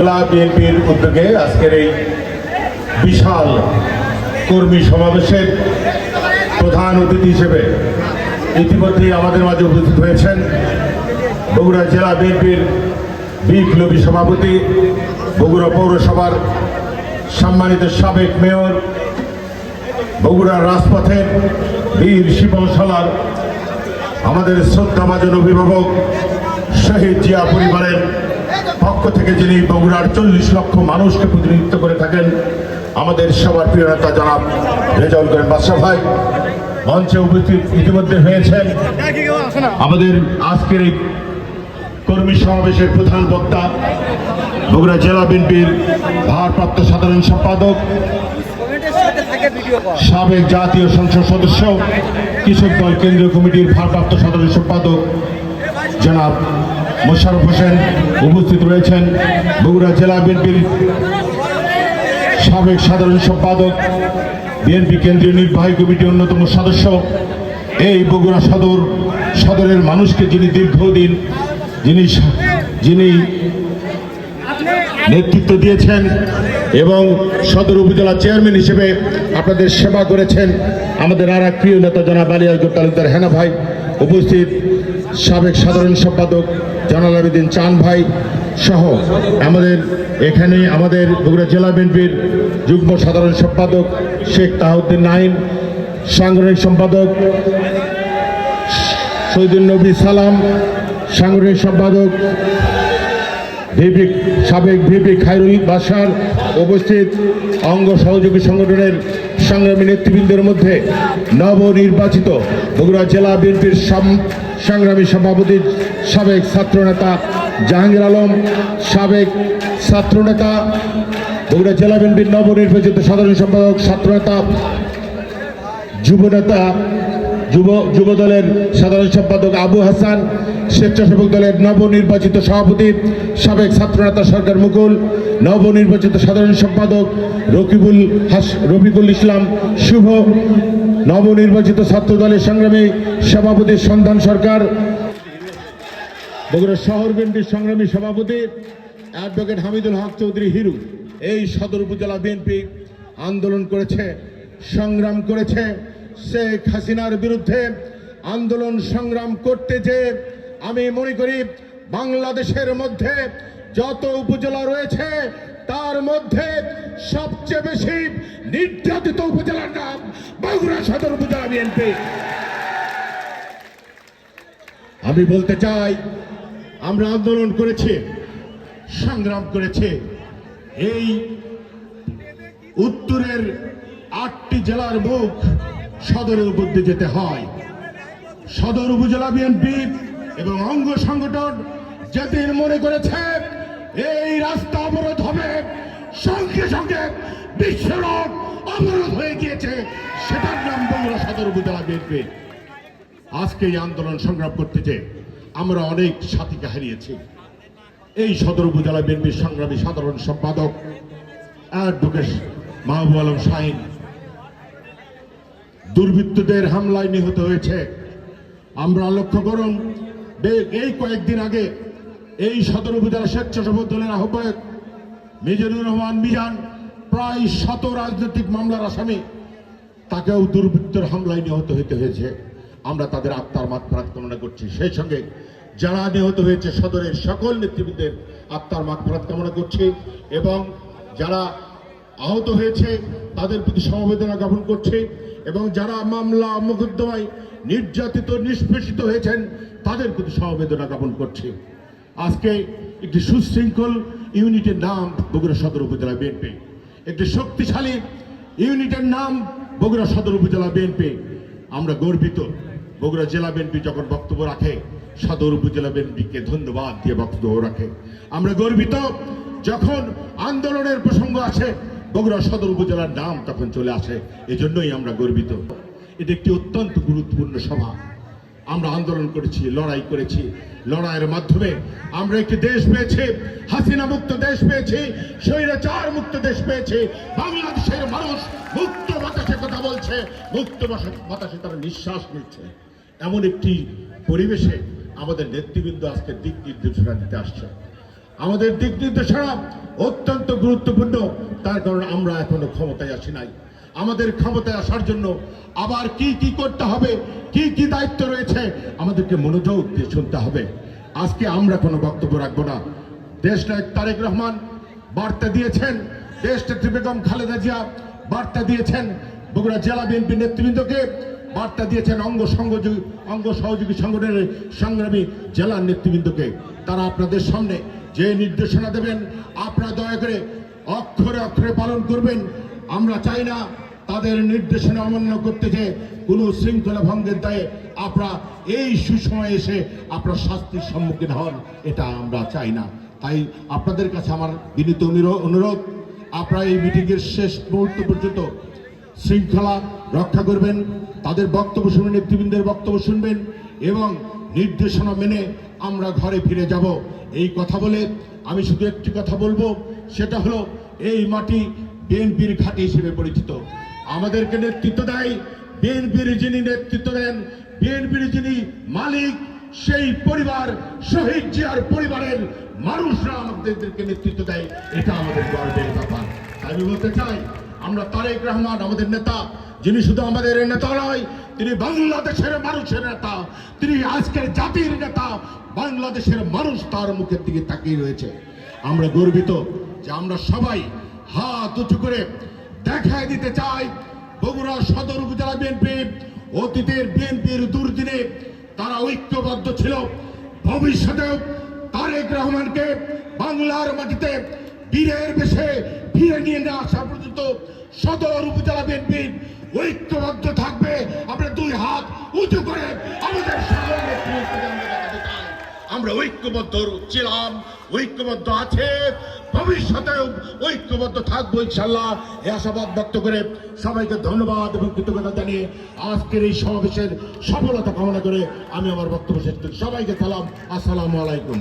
জেলা বিএনপির উদ্যোগে আজকের এই বিশাল কর্মী সমাবেশের প্রধান অতিথি হিসেবে ইতিমধ্যে আমাদের মাঝে উপস্থিত হয়েছেন বগুড়া জেলা বিএনপির বিপ্লবী সভাপতি, বগুড়া পৌরসভার সম্মানিত সাবেক মেয়র বগুড়ার রাজপথের বীর শিবশালার আমাদের শ্রদ্ধাভাজন অভিভাবক শহীদ জিয়া পরিবারের পক্ষ থেকে যিনি বগুড়ার চল্লিশ লক্ষ মানুষকে প্রতিনিধিত্ব করে থাকেন, আমাদের সবার প্রিয় নেতা জনাব রেজাউল করেন বাদশাহ ভাই, মঞ্চে উপস্থিত ইতিমধ্যে হয়েছেন আমাদের আজকের এই কর্মী সমাবেশের প্রধান বক্তা, বগুড়া জেলা বিএনপির ভারপ্রাপ্ত সাধারণ সম্পাদক, সাবেক জাতীয় সংসদ সদস্য, কৃষক দল কেন্দ্রীয় কমিটির ভারপ্রাপ্ত সাধারণ সম্পাদক জনাব মোশারফ হোসেন উপস্থিত রয়েছেন বগুড়া জেলা বিএনপির সাবেক সাধারণ সম্পাদক, বিএনপি কেন্দ্রীয় নির্বাহী কমিটির অন্যতম সদস্য। এই বগুড়া সদর, সদরের মানুষকে যিনি দীর্ঘদিন যিনি যিনি নেতৃত্ব দিয়েছেন এবং সদর উপজেলা চেয়ারম্যান হিসেবে আপনাদের সেবা করেছেন, আমাদের আর এক প্রিয় নেতা জনাব আলী তালুকদার হেনা ভাই উপস্থিত। সাবেক সাধারণ সম্পাদক জানাল আবেদিন চান ভাই সহ আমাদের এখানে আমাদের বগুড়া জেলা বিএনপির যুগ্ম সাধারণ সম্পাদক শেখ তাহউদ্দিন নাইন সাংগঠনিক সম্পাদক শহীদুল নবী সালাম, সাংগঠনিক সম্পাদক ভিপি সাবেক ভিপি খায়রুল বাসার উপস্থিত অঙ্গ সহযোগী সংগঠনের সংগ্রামী নেতৃবৃন্দের মধ্যে নবনির্বাচিত বগুড়া জেলা বিএনপির সংগ্রামী সভাপতি সাবেক ছাত্রনেতা জাহাঙ্গীর আলম, সাবেক ছাত্রনেতা বগুড়া জেলা বিএনপির নবনির্বাচিত সাধারণ সম্পাদক, ছাত্রনেতা যুবনেতা যুব যুব দলের সাধারণ সম্পাদক আবু হাসান, স্বেচ্ছাসেবক দলের নবনির্বাচিত সভাপতি, সাবেক ছাত্রনেতা সরকার মুকুল, নবনির্বাচিত সাধারণ সম্পাদক রকিবুল হাস, রফিকুল ইসলাম, শুভ নবনির্বাচিত ছাত্র দলের সংগ্রামী সভাপতি সন্ধান সরকার বগুড়া শহর বিএনপির সংগ্রামী সভাপতি অ্যাডভোকেট হামিদুল হক চৌধুরী হিরু। এই সদর উপজেলা বিএনপি আন্দোলন করেছে, সংগ্রাম করেছে। শেখ হাসিনার বিরুদ্ধে আন্দোলন সংগ্রাম করতে যে আমি মনে করি বাংলাদেশের মধ্যে যত উপজেলা রয়েছে তার মধ্যে সবচেয়ে বেশি নির্যাতিত উপজেলার নাম বাগুড়া সদর উপজেলা বিএনপি আমি বলতে চাই, আমরা আন্দোলন করেছি, সংগ্রাম করেছে। এই উত্তরের আটটি জেলার মুখ সদরের উপর দিয়ে যেতে হয়। সদর উপজেলা বিএনপি এবং অঙ্গ সংগঠন যেদিন মনে করেছে এই রাস্তা অবরোধ হবে। সঙ্গে সঙ্গে বিশ্বরোড অবরোধ হয়ে গিয়েছে। সেটার নাম বগুড়া সদর উপজেলা বিএনপি। আজকে এই আন্দোলন সংগ্রাম করতে যে আমরা অনেক সাথীকে হারিয়েছি। এই সদর উপজেলা বিএনপির সংগ্রামী সাধারণ সম্পাদক, অ্যাডভোকেট মাহবুব আলম শাহিন। দুর্বৃত্তদের হামলায় নিহত হয়েছে। আমরা লক্ষ্য করুন এই কয়েকদিন আগে এই সদর উপজেলা স্বেচ্ছাসেবক দলের আহ্বায়ক মিজানুর রহমান মিজান, প্রায় শত রাজনৈতিক মামলার আসামি, তাকেও দুর্বৃত্তের হামলায় নিহত হতে হয়েছে। আমরা তাদের আত্মার মাত্রাত কামনা করছি। সেই সঙ্গে যারা নিহত হয়েছে, সদরের সকল নেতৃবৃন্দের আত্মার মাত্রাত কামনা করছি এবং যারা আহত হয়েছে, তাদের প্রতি সমবেদনা জ্ঞাপন করছি এবং যারা মামলা মোকদ্দমায় নির্যাতিত, নিষ্পেষিত হয়েছেন, তাদের প্রতি সমবেদনা জ্ঞাপন করছি। আজকে একটি সুশৃঙ্খল ইউনিটের নাম বগুড়া সদর উপজেলা বিএনপি। একটি শক্তিশালী ইউনিটের নাম বগুড়া সদর উপজেলা বিএনপি। আমরা গর্বিত বগুড়া জেলা বিএনপি যখন বক্তব্য রাখে, সদর উপজেলা বিএনপিকে ধন্যবাদ দিয়ে বক্তব্য রাখে। আমরা গর্বিত যখন আন্দোলনের প্রসঙ্গ আসে, বগুড়া সদর উপজেলার নাম তখন চলে আসে। এজন্যই আমরা গর্বিত। এটি একটি অত্যন্ত গুরুত্বপূর্ণ সভা। আমরা আন্দোলন করেছি, লড়াই করেছি। লড়াইয়ের মাধ্যমে আমরা একটি দেশ পেয়েছি, হাসিনা মুক্ত দেশ পেয়েছি, স্বৈরাচার মুক্ত দেশ পেয়েছি। বাংলাদেশের মানুষ মুক্ত বাতাসে কথা বলছে, মুক্ত বাতাসে তারা নিঃশ্বাস নিচ্ছে। এমন একটি পরিবেশে আমাদের নেতৃবৃন্দ আজকে দিক নির্দেশনা দিতে আসছে। আমাদের দিক নির্দেশনা অত্যন্ত গুরুত্বপূর্ণ, তার কারণ আমরা এখনও ক্ষমতায় আসি নাই। আমাদের ক্ষমতায় আসার জন্য আবার কি কি করতে হবে, কি কি দায়িত্ব রয়েছে, আমাদেরকে মনোযোগ দিয়ে শুনতে হবে। আজকে আমরা কোনো বক্তব্য রাখব না। দেশ নায়ক তারেক রহমান বার্তা দিয়েছেন, দেশ নেত্রী বেগম খালেদা জিয়া বার্তা দিয়েছেন, বগুড়া জেলা বিএনপি নেতৃবৃন্দকে বার্তা দিয়েছেন অঙ্গ সংযোগী, অঙ্গ সহযোগী সংগঠনের সংগ্রামী জেলার নেতৃবৃন্দকে। তারা আপনাদের সামনে যে নির্দেশনা দেবেন, আপনারা দয়া করে অক্ষরে অক্ষরে পালন করবেন। আমরা চাই না তাদের নির্দেশনা অমান্য করতে যে কোনো শৃঙ্খলা ভঙ্গের দায়ে আপনারা এই সুসময়ে এসে আপনার শাস্তির সম্মুখীন হন, এটা আমরা চাই না। তাই আপনাদের কাছে আমার বিনীত অনুরো- অনুরোধ, আপনারা এই মিটিংয়ের শেষ মুহূর্ত পর্যন্ত শৃঙ্খলা রক্ষা করবেন, তাদের বক্তব্য শুনবেন নেতৃবৃন্দের বক্তব্য শুনবেন এবং নির্দেশনা মেনে আমরা ঘরে ফিরে যাব। এই কথা বলে আমি শুধু একটি কথা বলব, সেটা হলো এই মাটি বিএনপির ঘাঁটি হিসেবে পরিচিত। আমাদেরকে নেতৃত্ব দেয় বিএনপির যিনি নেতৃত্ব দেন, বিএনপির যিনি মালিক, সেই পরিবার, শহীদ জিয়ার পরিবারের মানুষরা আমাদেরকে নেতৃত্ব দেয়। এটা আমাদের গর্বের ব্যাপার। আমি বলতে চাই, আমরা তারেক রহমান আমাদের নেতা, যিনি শুধু আমাদের নেতা নয়, তিনি বাংলাদেশের মানুষের নেতা, তিনি আজকের জাতির নেতা, বাংলাদেশের মানুষ তার মুখের দিকে তাকিয়ে রয়েছে। আমরা গর্বিত যে আমরা সবাই হাত উঁচু করে দেখায় দিতে চাই বগুড়া সদর উপজেলা বিএনপি অতীতের বিএনপির দুর্দিনে তারা ঐক্যবদ্ধ ছিল ভবিষ্যতেও তারেক রহমানকে বাংলার মাটিতে বীরের বেশে ফিরে নিয়ে না আসা পর্যন্ত সদর উপজেলা বিএনপি ঐক্যবদ্ধ থাকবে আমরা দুই হাত উঁচু করে আমাদের। আমরা ঐক্যবদ্ধ ছিলাম ঐক্যবদ্ধ আছে, ভবিষ্যতেও ঐক্যবদ্ধ থাকব ইনশাল্লাহ এ আশাবাদ ব্যক্ত করে সবাইকে ধন্যবাদ এবং কৃতজ্ঞতা জানিয়ে আজকের এই সমাবেশের সফলতা কামনা করে আমি আমার বক্তব্য শেষ করি। সবাইকে সালাম। আসসালামু আলাইকুম।